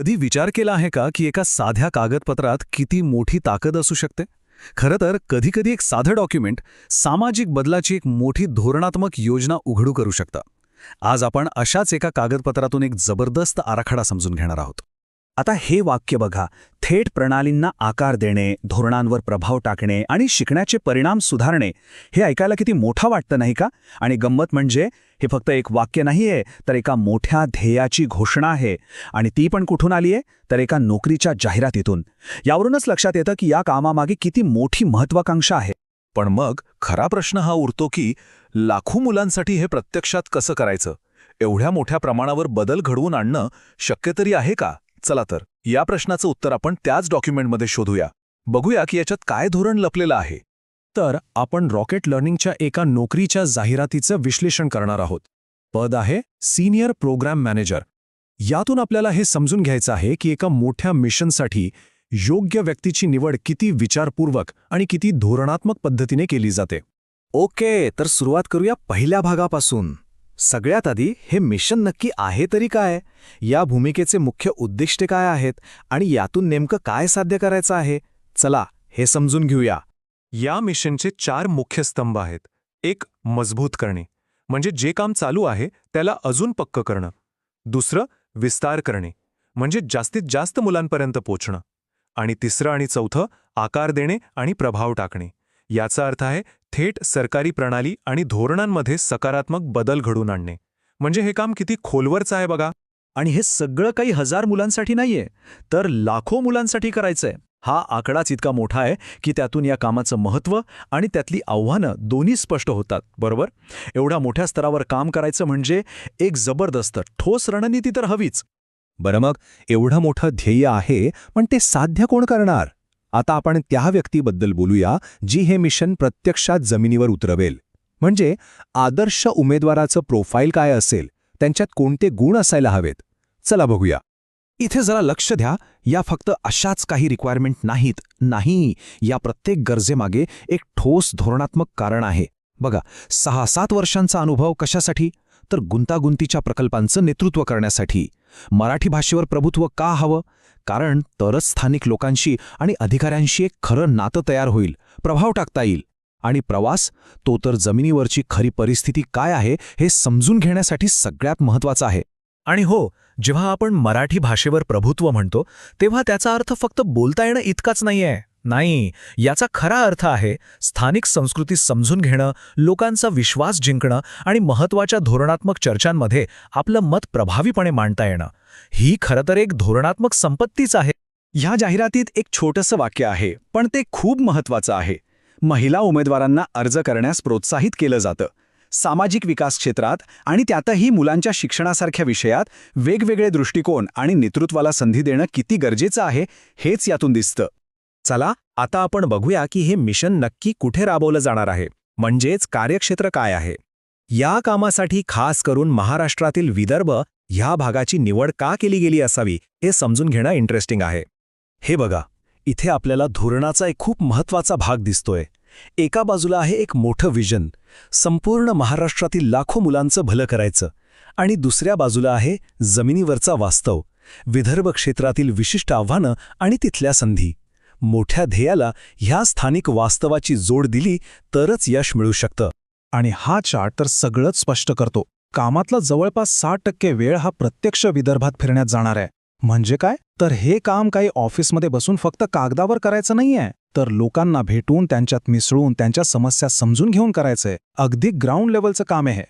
कधी विचार केला आहे का की एका साध्या कागदपत्रात किती मोठी ताकद असू शकते? खरं तर कधीकधी एक साधं डॉक्युमेंट सामाजिक बदलाची एक मोठी धोरणात्मक योजना उघडू करू शकतं. आज आपण अशाच एका कागदपत्रातून एक जबरदस्त आराखडा समजून घेणार आहोत. आता हे वाक्य बघा. थेट प्रणालींना आकार देणे धोरणांवर प्रभाव टाकणे आणि शिकण्याचे परिणाम सुधारणे हे ऐकायला किती मोठा वाटतं नाही का? आणि गंमत म्हणजे हे फक्त एक वाक्य नाहीये तर एका मोठ्या ध्येयाची घोषणा आहे. आणि ती पण कुठून आलीये? तर एका नोकरीच्या जाहिरातीतून. यावरूनच लक्षात येतं की या कामामागे किती मोठी महत्वाकांक्षा आहे. पण मग खरा प्रश्न हा उरतो की लाखो मुलांसाठी हे प्रत्यक्षात कसं करायचं? एवढ्या मोठ्या प्रमाणावर बदल घडवून आणणं शक्य तरी आहे का? चला तर या प्रश्नाचं उत्तर आपण त्याच डॉक्युमेंटमध्ये शोधूया. बघूया की याच्यात काय धोरण लपलेलं आहे. तर आपण रॉकेट लर्निंगच्या एका नोकरीच्या जाहिरातीचं विश्लेषण करणार आहोत. पद आहे सिनियर प्रोग्राम मॅनेजर. यातून आपल्याला हे समजून घ्यायचं आहे की एका मोठ्या मिशनसाठी योग्य व्यक्तीची निवड किती विचारपूर्वक आणि किती धोरणात्मक पद्धतीने केली जाते. ओके तर सुरुवात करूया पहिल्या भागापासून. सगळ्यात आधी हे मिशन नक्की आहे तरी काय? या भूमिकेचे मुख्य उद्दिष्टे काय आहेत? आणि यातून नेमकं काय साध्य करायचं आहे? चला हे समजून घेऊया. या मिशनचे चार मुख्य स्तंभ आहेत. एक मजबूत करणे. म्हणजे जे काम चालू आहे त्याला अजून पक्क करणं. दुसरं विस्तार करणे. म्हणजे जास्तीत जास्त मुलांपर्यंत पोचणं. आणि तिसरं आणि चौथं आकार देणे आणि प्रभाव टाकणे. याचा अर्थ आहे थेट सरकारी प्रणाली आणि धोरणांमध्ये सकारात्मक बदल घडून आणणे. म्हणजे हे काम किती खोलवरचं आहे बघा. आणि हे सगळं काही हजार मुलांसाठी नाहीये तर लाखो मुलांसाठी करायचंय. हा आकडाच इतका मोठा आहे की त्यातून या कामाचं महत्त्व आणि त्यातली आव्हानं दोन्ही स्पष्ट होतात बरोबर? एवढ्या मोठ्या स्तरावर काम करायचं म्हणजे एक जबरदस्त ठोस रणनीती तर हवीच. बरं मग एवढं मोठं ध्येय आहे पण ते साध्य कोण करणार? आता आपण त्या व्यक्तीबद्दल बोलूया जी हे मिशन प्रत्यक्षात जमिनीवर उतरवेल. म्हणजे आदर्श उमेदवाराचं प्रोफाईल काय असेल? त्यांच्यात कोणते गुण असायला हवेत? चला बघूया. इथे जरा लक्ष द्या या फक्त अशाच काही रिक्वायरमेंट नाहीत. नाही या प्रत्येक गरजेमागे एक ठोस धोरणात्मक कारण आहे. बघा सहा सात वर्षांचा अनुभव कशासाठी? तर गुंतागुंतीच्या प्रकल्पांचं नेतृत्व करण्यासाठी. मराठी भाषेवर प्रभुत्व का हवं? कारण तरच स्थानिक लोकांशी आणि अधिकाऱ्यांशी एक खरं नातं तयार होईल प्रभाव टाकता येईल. आणि प्रवास तो तर जमिनीवरची खरी परिस्थिती काय आहे हे समजून घेण्यासाठी सगळ्यात महत्त्वाचं आहे. आणि हो जेव्हा आपण मराठी भाषेवर प्रभुत्व म्हणतो तेव्हा त्याचा अर्थ फक्त बोलता येणं इतकाच नाहीये. नाही याचा खरा अर्थ आहे स्थानिक संस्कृती समजून घेणं लोकांचा विश्वास जिंकणं आणि महत्त्वाच्या धोरणात्मक चर्चांमध्ये आपलं मत प्रभावीपणे मांडता येणं. ही खरं तर एक धोरणात्मक संपत्तीच आहे. ह्या जाहिरातीत एक छोटंसं वाक्य आहे पण ते खूप महत्त्वाचं आहे. महिला उमेदवारांना अर्ज करण्यास प्रोत्साहित केलं जातं. सामाजिक विकास क्षेत्रात आणि त्यातही मुलांच्या शिक्षणासारख्या विषयात वेगवेगळे दृष्टिकोन आणि नेतृत्वाला संधी देणं किती गरजेचं आहे हेच यातून दिसतं. चला आता आपण बघूया की हे मिशन नक्की कुठे राबवलं जाणार आहे. म्हणजेच कार्यक्षेत्र काय आहे? या कामासाठी खास करून महाराष्ट्रातील विदर्भ ह्या भागाची निवड का केली गेली असावी हे समजून घेणं इंटरेस्टिंग आहे. हे बघा इथे आपल्याला धोरणाचा एक खूप महत्त्वाचा भाग दिसतोय. एका बाजूला आहे एक मोठं विजन संपूर्ण महाराष्ट्रातील लाखो मुलांचं भलं करायचं. आणि दुसऱ्या बाजूला आहे जमिनीवरचा वास्तव विदर्भ क्षेत्रातील विशिष्ट आव्हानं आणि तिथल्या संधी. मोठ्या ध्येयाला ह्या स्थानिक वास्तवाची जोड दिली तरच यश मिळू शकतं. आणि हा चार्ट तर सगळंच स्पष्ट करतो. कामातला जवळपास साठ टक्के वेळ हा प्रत्यक्ष विदर्भात फिरण्यात जाणार आहे. म्हणजे काय? तर हे काम काही ऑफिसमध्ये बसून फक्त कागदावर करायचं नाहीये. तर लोकांना भेटून त्यांच्यात मिसळून त्यांच्या समस्या समजून घेऊन करायचंय. अगदी ग्राउंड लेवलचं काम आहे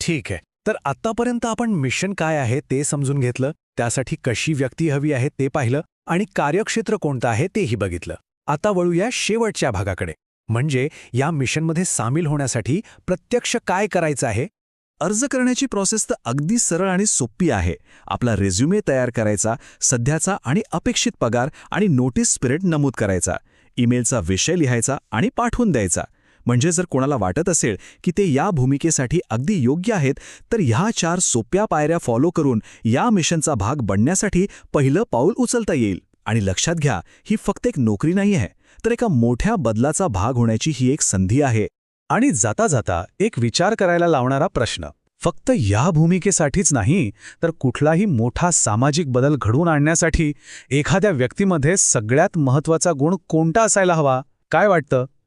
ठीक आहे. तर आत्तापर्यंत आपण मिशन काय आहे ते समजून घेतलं त्यासाठी कशी व्यक्ती हवी आहे ते पाहिलं आणि कार्यक्षेत्र कोणतं आहे तेही बघितलं. आता वळूया शेवटच्या भागाकडे. म्हणजे या मिशनमध्ये सामील होण्यासाठी प्रत्यक्ष काय करायचं आहे? अर्ज करण्याची प्रोसेस तर अगदी सरळ आणि सोपी आहे. आपला रेझ्युमे तयार करायचा सध्याचा आणि अपेक्षित पगार आणि नोटीस स्पिरिट नमूद करायचा. ईमेलचा विषय लिहायचा आणि पाठवून द्यायचा. म्हणजे जर कोणाला वाटत असेल की ते या भूमिकेसाठी अगदी योग्य आहेत तर ह्या चार सोप्या पायऱ्या फॉलो करून या मिशनचा भाग बनण्यासाठी पहिलं पाऊल उचलता येईल. आणि लक्षात घ्या ही फक्त एक नोकरी नाही आहे तर एका मोठ्या बदलाचा भाग होण्याची ही एक संधी आहे. आणि जाता जाता एक विचार करायला लावणारा प्रश्न. फक्त या भूमिकेसाठीच नाही तर कुठलाही मोठा सामाजिक बदल घडवून आणण्यासाठी एखाद्या व्यक्तीमध्ये सगळ्यात महत्त्वाचा गुण कोणता असायला हवा? काय वाटतं?